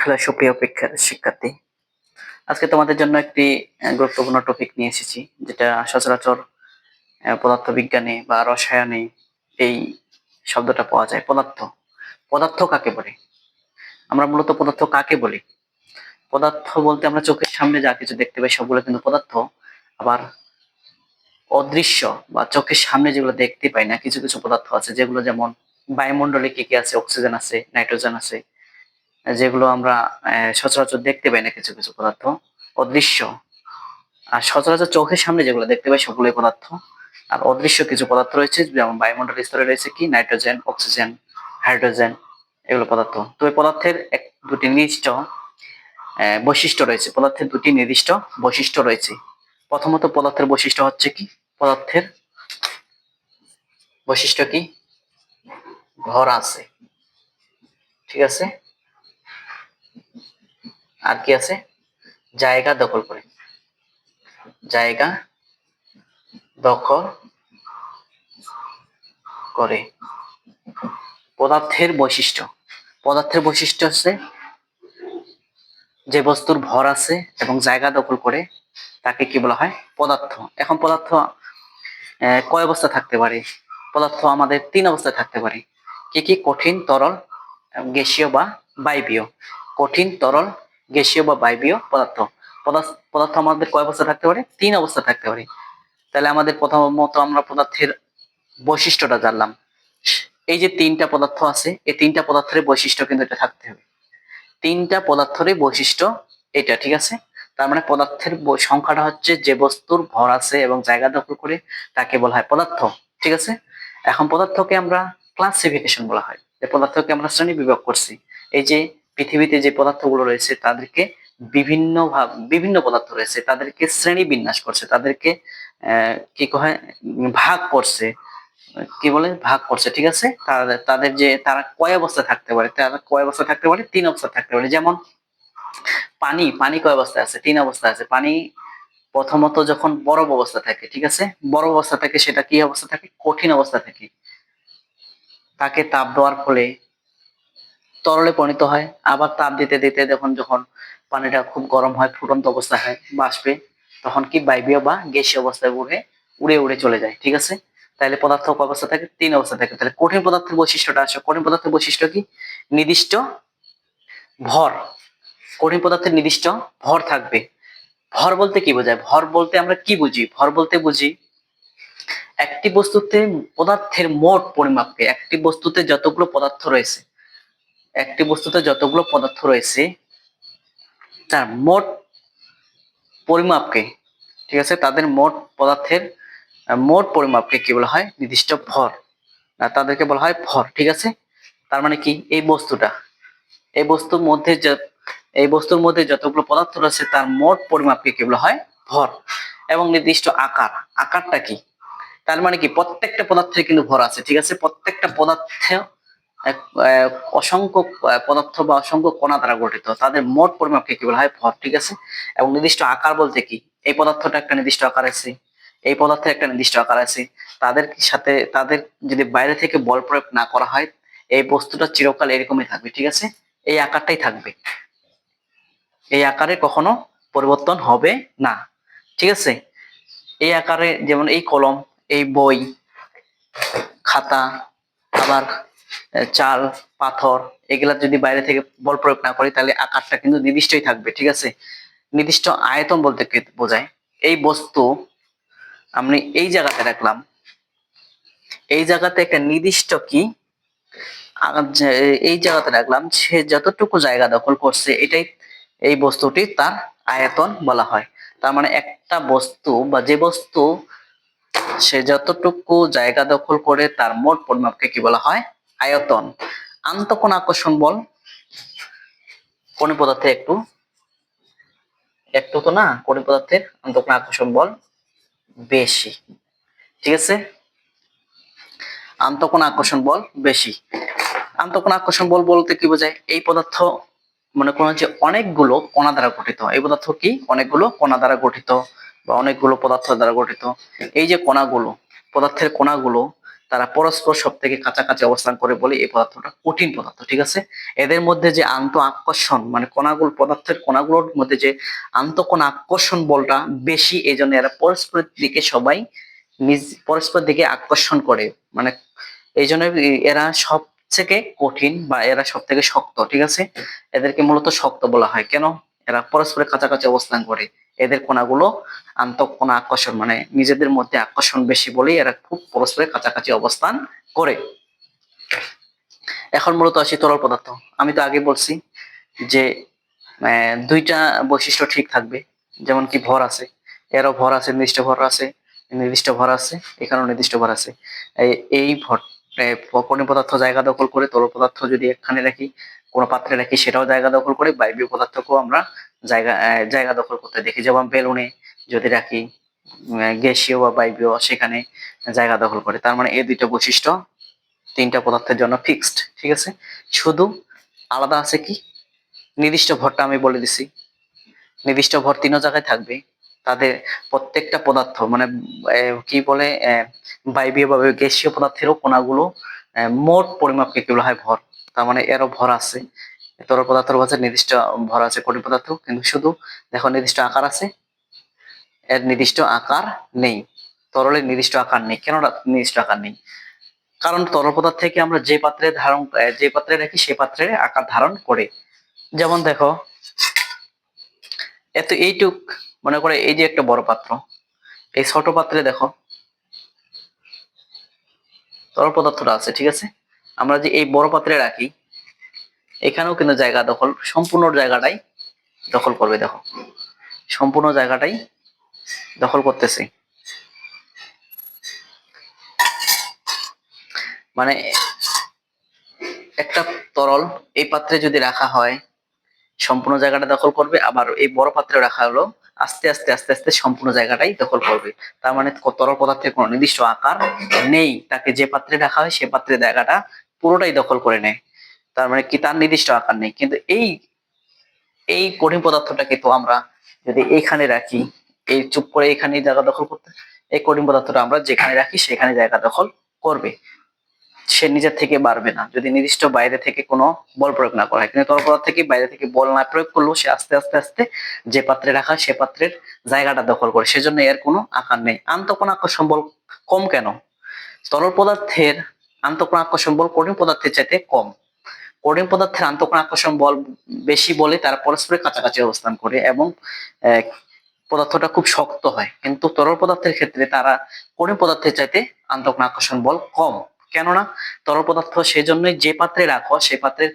Hello সুপ্রিয় শিক্ষা শিক্ষার্থী। আজকে তোমাদের জন্য একটি গুরুত্বপূর্ণ টপিক নিয়ে এসেছি, যেটা সচরাচর পদার্থবিজ্ঞানে বা রসায়নে এই শব্দটা পাওয়া যায়, পদার্থ। পদার্থ কাকে বলে? আমরা মূলত পদার্থ কাকে বলি? পদার্থ বলতে আমরা চোখের সামনে যা কিছু দেখতে পাই, সবগুলো কিন্তু পদার্থ। আবার অদৃশ্য বা চোখের সামনে যেগুলো দেখতে পাই না, কিছু কিছু পদার্থ আছে, যেগুলো যেমন বায়ুমণ্ডলে কি কি আছে, অক্সিজেন আছে, নাইট্রোজেন আছে যেগুলো আমরা সচরাচর দেখতে পাই না কিছু কিছু পদার্থ, অদৃশ্য। আর সচরাচর চোখের সামনে যেগুলো দেখতে পাই সবগুলোই পদার্থ। আর অদৃশ্য কিছু পদার্থ রয়েছে, যেমন বায়ুমণ্ডল স্তরে রয়েছে কি? নাইট্রোজেন, অক্সিজেন, হাইড্রোজেন, এগুলো পদার্থ। তো এই পদার্থের এক, দুটি নির্দিষ্ট বৈশিষ্ট্য রয়েছে। পদার্থের দুটি নির্দিষ্ট বৈশিষ্ট্য রয়েছে। প্রথমত পদার্থের বৈশিষ্ট্য হচ্ছে কি? পদার্থের বৈশিষ্ট্য কি? ভর আছে। ঠিক আছে? আর কি আছে? জায়গা দখল করে। জায়গা দখল করে। পদার্থের বৈশিষ্ট্য। পদার্থের বৈশিষ্ট্য হচ্ছে যে বস্তুর ভর আছে এবং জায়গা দখল করে তাকে কি বলা হয়? পদার্থ। এখন পদার্থ কয় অবস্থা থাকতে পারে? পদার্থ আমাদের তিন অবস্থায় থাকতে পারে। কি কি? কঠিন, তরল, গ্যাসীয় বা বায়বীয়। কঠিন, তরল গ্যাসীয় বা বায়বীয় পদার্থ। পদার্থ আমাদের কয় অবস্থা থাকতে পারে? তিন অবস্থা থাকতে পারে। তাহলে আমাদের প্রথমত আমরা পদার্থের বৈশিষ্ট্যটা জানলাম। এই যে তিনটা পদার্থ আছে, এই তিনটা পদার্থের বৈশিষ্ট্য কিন্তু এটা থাকতে হবে। তিনটা পদার্থের বৈশিষ্ট্য এটা, ঠিক আছে? তার মানে পদার্থের সংখ্যাটা হচ্ছে যে বস্তুর ভর আছে এবং জায়গা দখল করে তাকে বলা হয় পদার্থ, ঠিক আছে? এখন পদার্থকে আমরা ক্লাসিফিকেশন বলা হয়। যে পদার্থকে আমরা শ্রেণি বিভাগ করছি। এই যে পৃথিবীতে যে পদার্থগুলো রয়েছে, তাদেরকে বিভিন্ন ভাব, বিভিন্ন পদার্থ রয়েছে, তাদেরকে শ্রেণি বিন্যাস করছে, তাদেরকে কি কয়, ভাগ করছে। কি বলে? ভাগ করছে, ঠিক আছে? তাদের যে, তারা কয় অবস্থায় থাকতে পারে? তারা কয় অবস্থায় থাকতে পারে? তিন অবস্থায় থাকতে পারে। যেমন পানি পানি কয় অবস্থায় আছে? তিন অবস্থায় আছে। পানি প্রথমত যখন বরফ অবস্থা থাকে, ঠিক আছে? বরফ অবস্থা থাকে, সেটা কি অবস্থা থাকে? কঠিন অবস্থা থাকে। তাকে তাপ দেওয়ার ফলে তরলে পরিণত হয়, আবার তাপ দিতে দিতে যখন যখন পানিটা খুব গরম হয়, ফুটন্ত অবস্থা হয় বাষ্পে তখন কি বায়বীয় বা গ্যাসীয় অবস্থায় উড়ে উড়ে উড়ে চলে যায়, ঠিক আছে? তাহলে পদার্থ অবস্থা থাকে? তিন অবস্থা থাকে। তাহলে কঠিন পদার্থের বৈশিষ্ট্যটা আসে কঠিন পদার্থের বৈশিষ্ট্য কি? নির্দিষ্ট ভর। কঠিন পদার্থের নির্দিষ্ট ভর থাকবে। ভর বলতে কি বোঝায়? ভর বলতে আমরা কি বুঝি? ভর বলতে বুঝি একটি বস্তুতে পদার্থের মোট পরিমাপকে, একটি বস্তুতে যতগুলো পদার্থ রয়েছে একটি বস্তুতে যতগুলো পদার্থ রয়েছে, তার মোট পরিমাপকে, ঠিক আছে, তাদের মোট পদার্থের মোট পরিমাপকে কি বলা হয়? নির্দিষ্ট ভর। তাদেরকে বলা হয় ভর, ঠিক আছে? তার মানে কি? এই বস্তুটা। এই বস্তুর মধ্যে এই বস্তুর মধ্যে যতগুলো পদার্থ রয়েছে, তার মোট পরিমাপকে কি বলা হয়? ভর। এবং নির্দিষ্ট আকার। আকারটা কি? তার মানে কি? প্রত্যেকটা পদার্থে কিন্তু ভর আছে, ঠিক আছে? প্রত্যেকটা পদার্থ অসংখ্য পদার্থ বা অসংখ্য কণা দ্বারা গঠিত। তাদের মোট পরিমাপকে কি বলা হয়? ভর, ঠিক আছে? এবং নির্দিষ্ট আকার বলতে কি? এই পদার্থটা একটা নির্দিষ্ট আকার আছে। এই পদার্থের একটা নির্দিষ্ট আকার আছে। তাদের সাথে, তাদের যদি বাইরে থেকে বল প্রয়োগ না করা হয়, এই বস্তুটা চিরকাল এরকমই থাকবে, ঠিক আছে? এই আকারটাই থাকবে। এই আকারে কখনো পরিবর্তন হবে না, ঠিক আছে? এই আকারে যেমন এই কলম, এই বই, খাতা, আবার চাল, পাথর এগুলা যদি বাইরে থেকে বল প্রয়োগ না করি, তাহলে আকারটা কিন্তু নির্দিষ্টই থাকবে, ঠিক আছে? নির্দিষ্ট আয়তন বলতে বোঝায়? এই বস্তু আমি এই জায়গাতে রাখলাম। এই জায়গাতে একটা নির্দিষ্ট কি? এই জায়গাতে রাখলাম, সে যতটুকু জায়গা দখল করছে, এটাই এই বস্তুটি তার আয়তন বলা হয়। তার মানে একটা বস্তু বা যে বস্তু সে যতটুকু জায়গা দখল করে, তার মোট পরিমাপকে কি বলা হয়? আয়তন। আন্তঃকোণ আকর্ষণ বল। কোন পদার্থে একটু। একটু তো না কোন পদার্থের আন্তঃকোণ আকর্ষণ বল বেশি। ঠিক আছে? আন্তঃকোণ আকর্ষণ বল বেশি। আন্তঃকোণ আকর্ষণ বল বলতে কি বোঝায়? এই পদার্থ মনে করুন যে অনেকগুলো কণা দ্বারা গঠিত। এই পদার্থ কি? অনেকগুলো কণা দ্বারা গঠিত বা অনেকগুলো পদার্থ দ্বারা গঠিত। এই যে কণাগুলো, পদার্থের কণাগুলো তারা পরস্পর সব থেকে কাছাকাছি অবস্থান করে বলে এই পদার্থটা কঠিন পদার্থ, ঠিক আছে? এদের মধ্যে যে আন্ত আকর্ষণ মানে কণাগুলো পদার্থের কণাগুলোর মধ্যে যে আন্তঃকোণ আকর্ষণ বলটা বেশি এই জন্য এরা পরস্পরের দিকে সবাই নিজ পরস্পর দিকে আকর্ষণ করে। মানে এই জন্য এরা সব থেকে কঠিন বা এরা সব থেকে শক্ত, ঠিক আছে? এদেরকে মূলত শক্ত বলা হয়। কেন? এরা পরস্পরের কাছাকাছি অবস্থান করে। এদের কণাগুলো আন্তঃকোণ আকর্ষণ মানে নিজেদের মধ্যে আকর্ষণ বেশি বলেই এরা খুব পরস্পরের কাছাকাছি অবস্থান করে। এখন মূলত আসি তরল পদার্থ। আমি তো আগে বলছি যে দুইটা বৈশিষ্ট্য ঠিক থাকবে। যেমন কি ভর আছে, এরও ভর আছে, নির্দিষ্ট ভর আছে, নির্দিষ্ট ভর আছে এখানেও নির্দিষ্ট ভর আছে। এই- ভর কঠিন পদার্থ জায়গা দখল করে তরল পদার্থ যদি এখানে রাখি কোনো পাত্রে রাখি সেটাও জায়গা দখল করে বায়বীয় পদার্থকেও আমরা জায়গা জায়গা দখল করতে দেখি যেমন বেলুনে যদি রাখি গ্যাসীয় বা বায়বীয় সেখানে জায়গা দখল করে। তার মানে এই দুইটা বৈশিষ্ট্য তিনটা পদার্থের জন্য ফিক্সড ঠিক আছে? শুধু আলাদা আছে কি? নির্দিষ্ট ভরটা আমি বলে দিছি। নির্দিষ্ট ভর তিনও জায়গায় থাকবে। তাদের প্রত্যেকটা পদার্থ মানে কি বলে বায়বীয় বা গ্যাসীয় পদার্থেরও কণাগুলো আহ, মোট পরিমাপকে কি বলা হয় ভর? তার মানে এরও ভর আছে। তরল পদার্থের কাছে নির্দিষ্ট ভর আছে কঠিন পদার্থ, কিন্তু শুধু দেখো নির্দিষ্ট আকার আছে। এর নির্দিষ্ট আকার নেই। তরলের নির্দিষ্ট আকার নেই। কেন নির্দিষ্ট আকার নেই। কারণ তরল পদার্থ থেকে আমরা যে পাত্রে ধারণ যে পাত্রে রাখি, সে পাত্রে আকার ধারণ করে। যেমন দেখো, এত এইটুক, মনে করে এই যে একটা বড় পাত্র, এই ছোট পাত্রে দেখো, তরল পদার্থটা আছে, ঠিক আছে? আমরা যে এই বড় পাত্রে রাখি, এখানেও কিন্তু জায়গা দখল, সম্পূর্ণ জায়গাটাই দখল করবে, দেখো। সম্পূর্ণ জায়গাটাই দখল করতেছে। মানে একটা তরল এই পাত্রে যদি রাখা হয়, সম্পূর্ণ জায়গাটা দখল করবে, আবার এই বড় পাত্রে রাখা হলো, আস্তে আস্তে আস্তে আস্তে সম্পূর্ণ জায়গাটাই দখল করবে। তার মানে তরল পদার্থের কোনো নির্দিষ্ট আকার নেই। তাকে যে পাত্রে রাখা হয়, সে পাত্রে জায়গাটা পুরোটাই দখল করে নেয়। তার মানে কি? তার নির্দিষ্ট আকার নেই। কিন্তু এই এই কঠিন পদার্থটা কিন্তু আমরা যদি এইখানে রাখি, এই চুপ করে এখানে জায়গা দখল করতে, এই কঠিন পদার্থটা আমরা যেখানে রাখি সেখানে জায়গা দখল করবে। সে নিজের থেকে বাড়বে না। যদি নির্দিষ্ট বাইরে থেকে কোনো বল প্রয়োগ না করা হয়। কিন্তু তরল পদার্থ থেকে বাইরে থেকে বল না প্রয়োগ করলেও সে আস্তে আস্তে আস্তে যে পাত্রে রাখা সে পাত্রের জায়গাটা দখল করে। সেজন্য এর কোনো আকার নেই। আন্তঃকোণ আকর্ষণ বল কম কেন? তরল পদার্থের আন্তঃকোণ আকর্ষণ বল কঠিন পদার্থের চাইতে কম। কঠিন পদার্থের আন্তঃকোণ আকর্ষণ বল বেশি বলে তারা পরস্পরের কাছাকাছি অবস্থান করে এবং পদার্থটা খুব শক্ত হয়। কিন্তু তরল পদার্থের ক্ষেত্রে তারা কঠিন পদার্থের চাইতে আন্তঃকোণ আকর্ষণ বল কম। কেননা, তরল পদার্থ সেই জন্যই যে পাত্রে রাখো সেই পাত্রের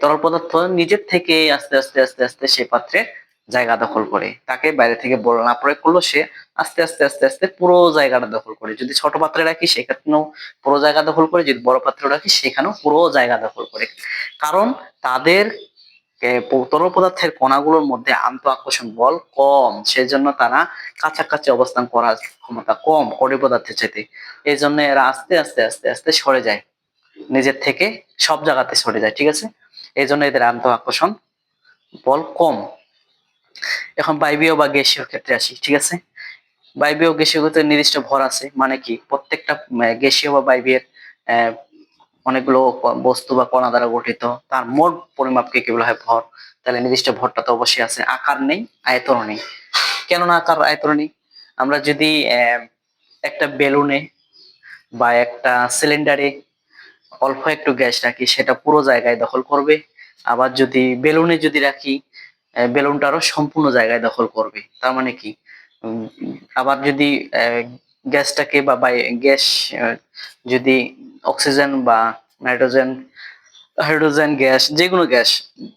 তরল পদার্থ নিজের থেকে আস্তে আস্তে আস্তে আস্তে সেই পাত্রে জায়গা দখল করে। তাকে বাইরে থেকে বল না প্রয়োগ করল, সে আস্তে আস্তে আস্তে আস্তে পুরো জায়গাটা দখল করে। যদি ছোট পাত্রে রাখি, সেখানেও পুরো জায়গা দখল করে। যদি বড় পাত্রে রাখি, সেখানেও পুরো জায়গা দখল করে। কারণ তাদের তরল পদার্থের কণাগুলোর মধ্যে আন্ত আকর্ষণ বল কম। সেজন্য তারা কাছাকাছি অবস্থান করার ক্ষমতা কম কঠিন পদার্থের চাইতে। এই জন্য এরা আস্তে আস্তে আস্তে আস্তে সরে যায়। নিজের থেকে সব জায়গাতে সরে যায়, ঠিক আছে? এই জন্য এদের আন্ত আকর্ষণ বল কম। এখন বায়বীয় বা গ্যাসীয় ক্ষেত্রে আসি, ঠিক আছে? বায়বীয় গ্যাসীয় ক্ষেত্রে নির্দিষ্ট ভর আছে মানে কি প্রত্যেকটা গ্যাসীয় বা বায়বীয় অনেকগুলো বস্তু বা কণা দ্বারা গঠিত, তার মোট পরিমাপকে কি বলা হয় ভর? তাহলে নির্দিষ্ট ভরটা তো অবশ্যই আছে, আকার নেই, আয়তন নেই। কেন না আকার, আয়তন নেই? আমরা যদি একটা বেলুনে বা একটা সিলিন্ডারে অল্প একটু গ্যাস রাখি, সেটা পুরো জায়গায় দখল করবে। আবার যদি বেলুনে যদি রাখি আহ, বেলুনটারও সম্পূর্ণ জায়গায় দখল করবে। তার মানে কি? আবার যদি গ্যাসটাকে বা গ্যাস যদি অক্সিজেন বা নাইট্রোজেন হাইড্রোজেন গ্যাস যে কোনো গ্যাস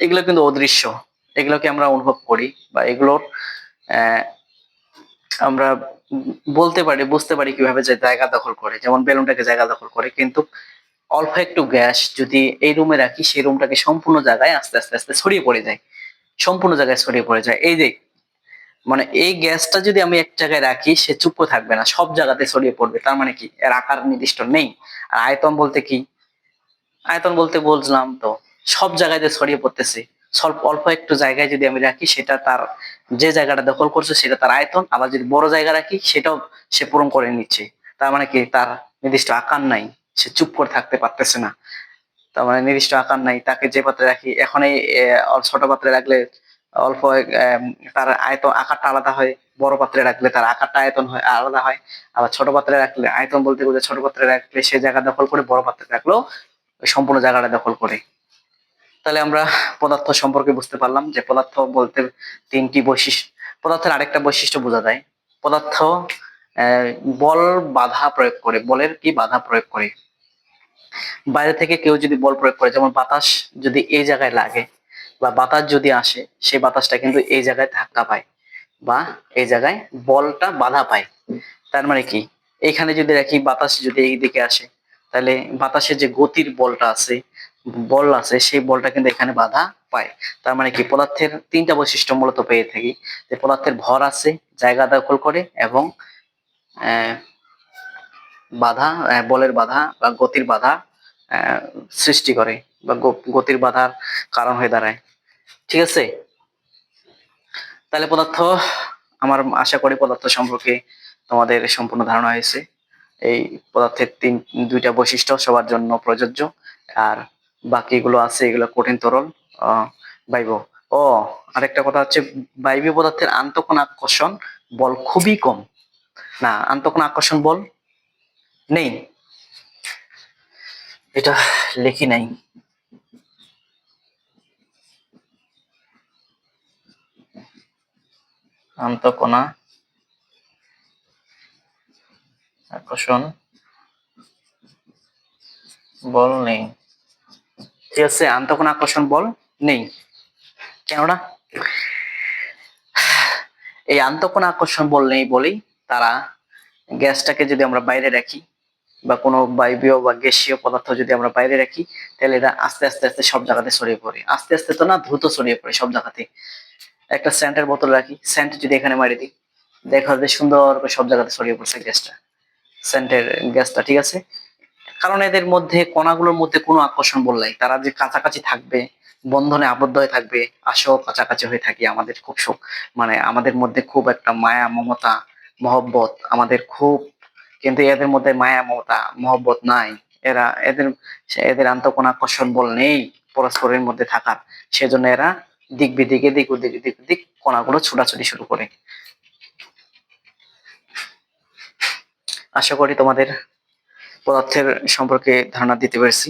এগুলো কিন্তু অদৃশ্য। এগুলোকে আমরা অনুভব করি বা এগুলোর আমরা বলতে পারি বুঝতে পারি কীভাবে যে জায়গা দখল করে। যেমন বেলুনটাকে জায়গা দখল করে কিন্তু অল্প একটু গ্যাস যদি এই রুমে রাখি সেই রুমটাকে সম্পূর্ণ জায়গায় আস্তে আস্তে আস্তে ছড়িয়ে পড়ে যায়। সম্পূর্ণ জায়গায় ছড়িয়ে পড়ে যায়। এই যে মানে এই গ্যাসটা যদি আমি এক জায়গায় রাখি, সে চুপ থাকবে না, সব জায়গাতে ছড়িয়ে পড়বে। তার মানে কি? এর আকার নির্দিষ্ট নেই। আর আয়তন বলতে কি? আয়তন বলতে বলছিলাম তো, সব জায়গায় ছড়িয়ে পড়তেছে। স্বল্প, অল্প একটু জায়গায় যদি আমি রাখি, সেটা তার যে জায়গাটা দখল করছে, সেটা তার আয়তন। আবার যদি বড় জায়গা রাখি, সেটাও সে পূরণ করে নিচ্ছে। তার মানে কি? তার নির্দিষ্ট আকার নাই। সে চুপ করে থাকতে পারতেছে না। তার মানে নির্দিষ্ট আকার নাই, তাকে যে পাত্রে রাখি এখন এই ছোট পাত্রে রাখলে অল্প তার আয়তন, আকারটা আলাদা হয়, বড় পাত্রে রাখলে তার আকারটা আয়তন হয়, আলাদা হয়, আবার ছোট পাত্রে রাখলে, আয়তন বলতে বোঝায় ছোট পাত্রে রাখলে সে জায়গা দখল করে, বড় পাত্রে রাখলেও সম্পূর্ণ জায়গাটা দখল করে। তাহলে আমরা পদার্থ সম্পর্কে বুঝতে পারলাম যে পদার্থ বলতে তিনটি বৈশিষ্ট্য, পদার্থের আরেকটা বৈশিষ্ট্য বোঝা যায়। পদার্থ বল বাধা প্রয়োগ করে, বলের কি বাধা প্রয়োগ করে? বাইরে থেকে কেউ যদি বল প্রয়োগ করে, যেমন বাতাস যদি এই জায়গায় লাগে বা বাতাস যদি আসে, সেই বাতাসটা কিন্তু এই জায়গায় ধাক্কা পায় বা এই জায়গায় বলটা বাধা পায়। তার মানে কি? এখানে যদি রাখি বাতাস যদি এই দিকে আসে, তাহলে বাতাসের যে গতির বলটা আছে, বল আছে, সেই বলটা কিন্তু এখানে বাধা পায়। তার মানে কি? পদার্থের তিনটা বৈশিষ্ট্য মূলত পেয়ে থাকি। যে পদার্থের ভর আছে, জায়গা দখল করে এবং বাধা বলের বাধা বা গতির বাধা সৃষ্টি করে বা গতির বাধার কারণ হয়ে দাঁড়ায়। ঠিক আছে? তাহলে পদার্থ, আমার আশা করি পদার্থ সম্পর্কে তোমাদের সম্পূর্ণ ধারণা হয়েছে। এই পদার্থের তিন, দুইটা বৈশিষ্ট্য সবার জন্য প্রযোজ্য। আর বাকিগুলো আছে, এগুলো কঠিন তরল বায়বীয় ও, আরেকটা কথা হচ্ছে বায়বীয় পদার্থের আন্তঃকোণ আকর্ষণ বল খুবই কম। না, আন্তঃকোণ আকর্ষণ বল নেই। এটা লেখি নাই। আন্তঃকণা আকর্ষণ। বল নেই। ঠিক আছে আন্তঃকোণ আকর্ষণ, বল নেই। কেননা এই আন্তঃকোণ আকর্ষণ, বল নেই বলেই তারা গ্যাসটাকে যদি আমরা বাইরে রাখি বা কোনো বায়বীয় বা গ্যাসীয় পদার্থ যদি আমরা বাইরে রাখি, তাহলে এটা আস্তে আস্তে আস্তে সব জায়গাতে ছড়িয়ে পড়ে। আস্তে আস্তে তো না, দ্রুত ছড়িয়ে পড়ে সব জায়গাতে। একটা স্যান্টের বোতল রাখি স্যান্ট যদি এখানে মারি দিই, দেখা যায় সুন্দর করে সব জায়গাতে ছড়িয়ে পড়ছে গ্যাসটা। স্যান্টের গ্যাসটা, ঠিক আছে? কারণ এদের মধ্যে, কণাগুলোর মধ্যে কোনো আকর্ষণ বল নাই। তারা যে কাছাকাছি থাকবে, বন্ধনে আবদ্ধ হয়ে থাকবে আসেও কাছাকাছি হয়ে থাকি আমাদের খুব সুখ মানে আমাদের মধ্যে খুব একটা মায়া, মমতা, মহব্বত, আমাদের খুব কিন্তু এদের মধ্যে মায়া, মমতা, মহব্বত নাই। এরা এদের এদের আন্তঃকোণ আকর্ষণ বল নেই পরস্পরের মধ্যে থাকার। সেজন্য এরা দিক বিদিকে, দিক উদিক দিক দিক কোনাগুলো ছোটাছুটি শুরু করে। আশা করি তোমাদের পদার্থের সম্পর্কে ধারণা দিতে পেরেছি।